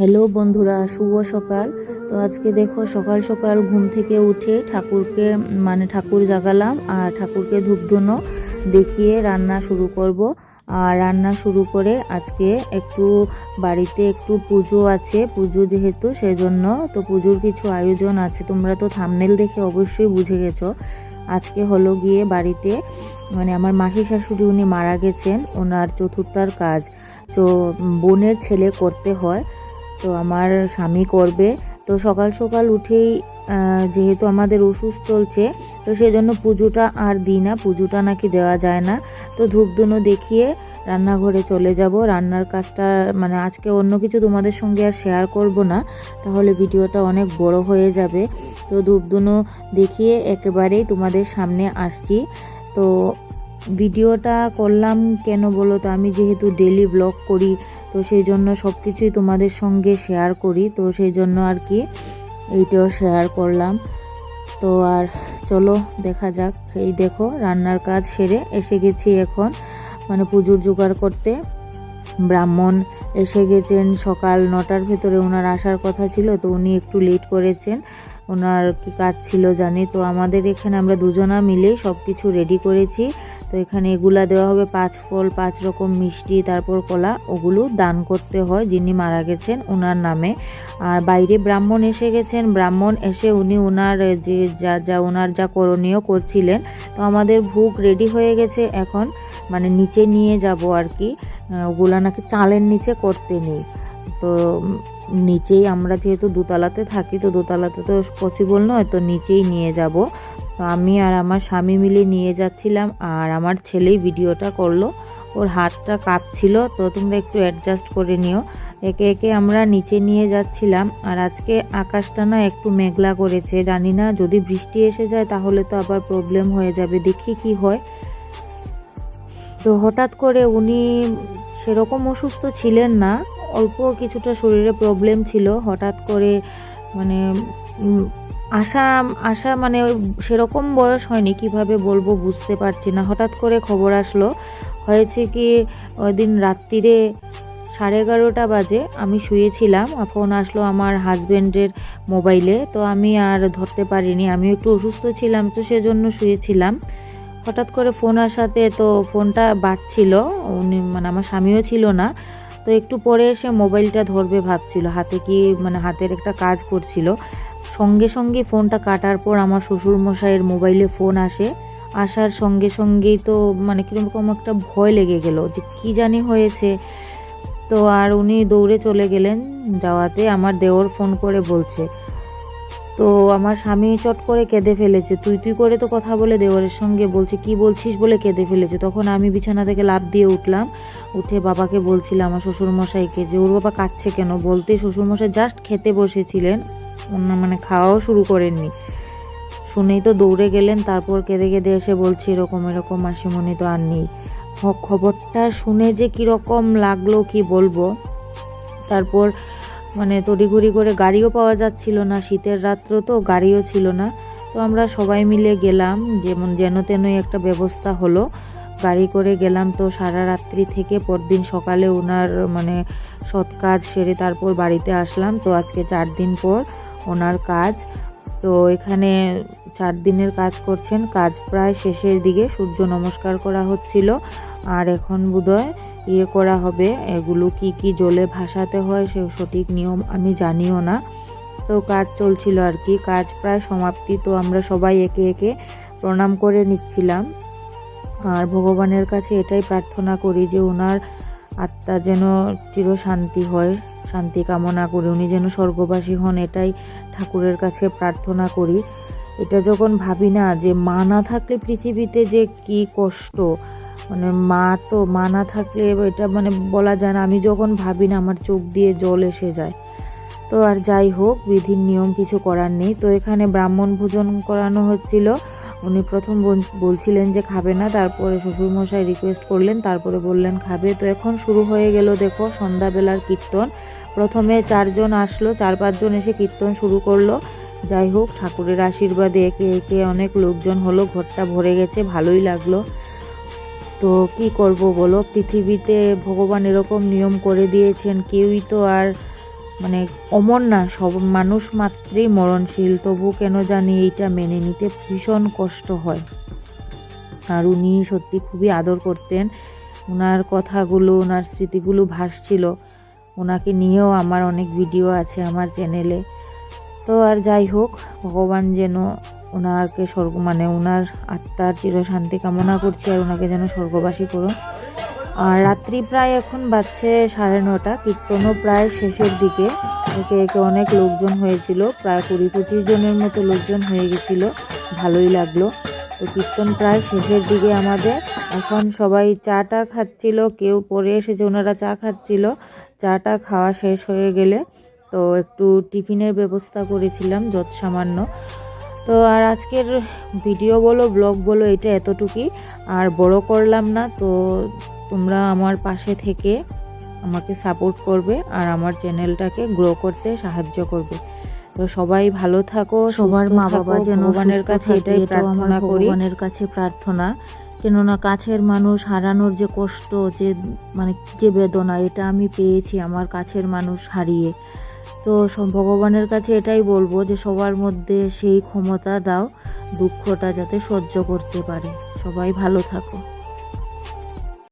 Hello বন্ধুরা, শুভ সকাল। তো আজকে দেখো, সকাল সকাল ঘুম থেকে উঠে ঠাকুরকে মানে ঠাকুর জাগালাম আর ঠাকুরকে ধূপধুনো দেখিয়ে রান্না শুরু করব। আর রান্না শুরু করে আজকে একটু বাড়িতে একটু পুজো আছে, পুজো যেহেতু সেজন্য। তো পুজোর কিছু আয়োজন আছে, তোমরা তো থামনেল দেখে অবশ্যই বুঝে গেছো। আজকে হলো গিয়ে বাড়িতে মানে আমার মাসি শাশুড়ি উনি মারা গেছেন, ওনার চতুর্থার কাজ। তো বোনের ছেলে করতে হয় তো আমার স্বামী করবে। তো সকাল সকাল উঠেই যেহেতু আমাদের ওষুধ চলছে, তো সেজন্য পুজোটা আর দিই না, পুজোটা নাকি দেওয়া যায় না। তো ধূপধুনো দেখিয়ে রান্নাঘরে চলে যাব। রান্নার কাজটা মানে আজকে অন্য কিছু তোমাদের সঙ্গে আর শেয়ার করব না, তাহলে ভিডিওটা অনেক বড় হয়ে যাবে। তো ধূপধুনো দেখিয়ে একেবারেই তোমাদের সামনে আসছি। তো ভিডিওটা করলাম কেন বলো তো? আমি যেহেতু ডেলি ব্লগ করি, তো সেই জন্য সব কিছুই তোমাদের সঙ্গে শেয়ার করি, তো সেই জন্য আর কি এইটাও শেয়ার করলাম। তো আর চলো দেখা যাক। এই দেখো, রান্নার কাজ সেরে এসে গেছি এখন মানে পুজোর জোগাড় করতে। ব্রাহ্মণ এসে গেছেন সকাল নটার ভেতরে, ওনার আসার কথা ছিল, তো উনি একটু লেট করেছেন। ওনার কি কাজ ছিল জানি? তো আমাদের এখানে আমরা দুজনা মিলে সব কিছু রেডি করেছি। তো এখানে এগুলা দেওয়া হবে পাঁচ ফল, পাঁচ রকম মিষ্টি, তারপর কলা। ওগুলো দান করতে হয়, যিনি মারা গেছেন ওনার নামে। আর বাইরে ব্রাহ্মণ এসে গেছেন। ব্রাহ্মণ এসে উনি ওনার যে, যা যা, ওনার যা করণীয় করছিলেন। তো আমাদের ভোগ রেডি হয়ে গেছে এখন। মানে নিচে নিয়ে যাব আর কি। ওগুলা নাকি চালের নিচে করতে নেই। তো নিচেই আমরা যেহেতু দোতলাতে থাকি, তো দোতলাতে তো পসিবল নয়, তো নিচেই নিয়ে যাব। তো আমি আর আমার স্বামী মিলে নিয়ে যাচ্ছিলাম আর আমার ছেলেই ভিডিওটা করল। ওর হাতটা কাঁপছিল, তো তোমরা একটু অ্যাডজাস্ট করে নিও। একে একে আমরা নিচে নিয়ে যাচ্ছিলাম আর আজকে আকাশটা না একটু মেঘলা করেছে, জানি না, যদি বৃষ্টি এসে যায় তাহলে তো আবার প্রবলেম হয়ে যাবে, দেখি কি হয়। তো হঠাৎ করে উনি সেরকম অসুস্থ ছিলেন না, অল্প কিছুটা শরীরে প্রবলেম ছিল। হঠাৎ করে মানে আশা আশা মানে সেরকম বয়স হয়নি, কীভাবে বলব বুঝতে পারছি না। হঠাৎ করে খবর আসলো, হয়েছে কি ওই দিন রাত্রিরে সাড়ে এগারোটা বাজে, আমি শুয়েছিলাম ফোন আসলো আমার হাজব্যান্ডের মোবাইলে তো আমি আর ধরতে পারিনি। আমি একটু অসুস্থ ছিলাম, তো সেজন্য শুয়েছিলাম। হঠাৎ করে ফোন আসাতে তো ফোনটা বাজছিল, উনি মানে আমার স্বামীও ছিল না, তো একটু পরে এসে মোবাইলটা ধরবে ভাবছিল, হাতে কি মানে হাতের একটা কাজ করছিল। সঙ্গে সঙ্গে ফোনটা কাটার পর আমার শ্বশুর মশাইয়ের মোবাইলে ফোন আসে। আসার সঙ্গে সঙ্গেই তো মানে কীরকম একটা ভয় লেগে গেল যে কি জানি হয়েছে। তো আর উনি দৌড়ে চলে গেলেন, যাওয়াতে আমার দেওর ফোন করে বলছে, তো আমার স্বামী চট করে কেঁদে ফেলেছে, তুই তুই করে তো কথা বলে দেওয়ারের সঙ্গে বলছে, কি বলছিস বলে কেঁদে ফেলেছে? তখন আমি বিছানা থেকে লাফ দিয়ে উঠলাম, উঠে বাবাকে বলছিলাম আমার শ্বশুরমশাইকে যে, ওর বাবা কাঁদছে কেন? বলতে শ্বশুরমশাই জাস্ট খেতে বসেছিলেন। মানে খাওয়াও শুরু করেননি। শুনেই তো দৌড়ে গেলেন, তারপর কেঁদে কেঁদে এসে বলছি, এরকম এরকম মাসিমণি তো আর নেই। খবরটা শুনে যে কীরকম লাগল, কি বলব? তারপর মানে তড়িঘড়ি করে গাড়িও পাওয়া যাচ্ছিল না, শীতের রাত্র তো গাড়িও ছিল না। তো আমরা সবাই মিলে গেলাম, যেমন যেন তেনই একটা ব্যবস্থা হলো। গাড়ি করে গেলাম তো সারা রাত্রি থেকে পরদিন সকালে ওনার মানে সৎ কাজ সেরে তারপর বাড়িতে আসলাম। তো আজকে চার দিন পর ওনার কাজ। তো এখানে চার দিনের কাজ করছেন। কাজ প্রায় শেষের দিকে সূর্য নমস্কার করা হচ্ছিল। আর এখন বোধহয় ইয়ে করা হবে। এগুলো কি কি জলে ভাসাতে হয় সে সঠিক নিয়ম আমি জানিও না। তো কাজ চলছিল আর কি। কাজ প্রায় সমাপ্তি, তো আমরা সবাই একে একে প্রণাম করে নিচ্ছিলাম। আর ভগবানের কাছে এটাই প্রার্থনা করি যে ওনার আত্মা যেন চিরশান্তি হয়। শান্তি কামনা করি, উনি যেন স্বর্গবাসী হন, এটাই ঠাকুরের কাছে প্রার্থনা করি। এটা যখন ভাবি না যে মা না থাকলে পৃথিবীতে যে কি কষ্ট মানে মা তো, মা না থাকলে এটা মানে বলা যায় না। আমি যখন ভাবি না, আমার চোখ দিয়ে জল এসে যায়। তো আর যাই হোক, বিধির নিয়ম কিছু করার নেই। তো এখানে ব্রাহ্মণ ভোজন করানো হচ্ছিল। উনি প্রথম বল- বলছিলেন যে খাবে না, তারপরে শ্বশুরমশাই রিকোয়েস্ট করলেন, তারপরে বললেন খাবে। তো এখন শুরু হয়ে গেল, দেখো, সন্ধ্যাবেলার কীর্তন। প্রথমে চারজন আসলো, চার পাঁচজন এসে কীর্তন শুরু করল। যাই হোক, ঠাকুরের আশীর্বাদে একে একে অনেক লোকজন হলো, ঘরটা ভরে গেছে, ভালোই লাগল। তো কি করব বলো? পৃথিবীতে ভগবান এরকম নিয়ম করে দিয়েছেন, কেউই তো আর মানে অমর না, সব মানুষ মাত্রই মরণশীল। তবু কেন জানি এইটা মেনে নিতে ভীষণ কষ্ট হয়। আর উনি সত্যি খুবই আদর করতেন। ওনার কথাগুলো ওনার স্মৃতিগুলো ভাসছিল। ওনাকে নিয়েও আমার অনেক ভিডিও আছে আমার চ্যানেলে। তো আর যাই হোক, ভগবান যেন ওনারকে স্বর্গ মানে ওনার আত্মার চিরশান্তি কামনা করছি আর ওনাকে যেন স্বর্গবাসী করুন। আর রাত্রি প্রায় এখন বাজছে সাড়ে নটা, কীর্তনও প্রায় শেষের দিকে। একে একে অনেক লোকজন হয়েছিল, প্রায় কুড়ি পঁচিশ জনের মতো লোকজন হয়ে গেছিল, ভালোই লাগল। তো কীর্তন প্রায় শেষের দিকে আমাদের। এখন সবাই চাটা খাচ্ছিল, কেউ পরে এসেছে, ওনারা চা খাচ্ছিল। চাটা খাওয়া শেষ হয়ে গেলে তো একটু টিফিনের ব্যবস্থা করেছিলাম যত সামান্য তো আর আজকের ভিডিও বলো ব্লগ বলো এটা এতটুকুই। আর বড় করলাম না তো তোমরা আমার পাশে থেকে আমাকে সাপোর্ট করবে আর আমার চ্যানেলটাকে গ্রো করতে সাহায্য করবে। তো সবাই ভালো থাকো সবার মা বাবা যেন ভগবানের কাছে এটাই প্রার্থনা করি। ভগবানের কাছে প্রার্থনা। কেননা কাছের মানুষ হারানোর যে কষ্ট, যে মানে যে বেদনা, এটা আমি পেয়েছি আমার কাছের মানুষ হারিয়ে। তো ভগবানের কাছে এটাই বলব যে, সবার মধ্যে সেই ক্ষমতা দাও, দুঃখটা যাতে সহ্য করতে পারে। সবাই ভালো থাকো।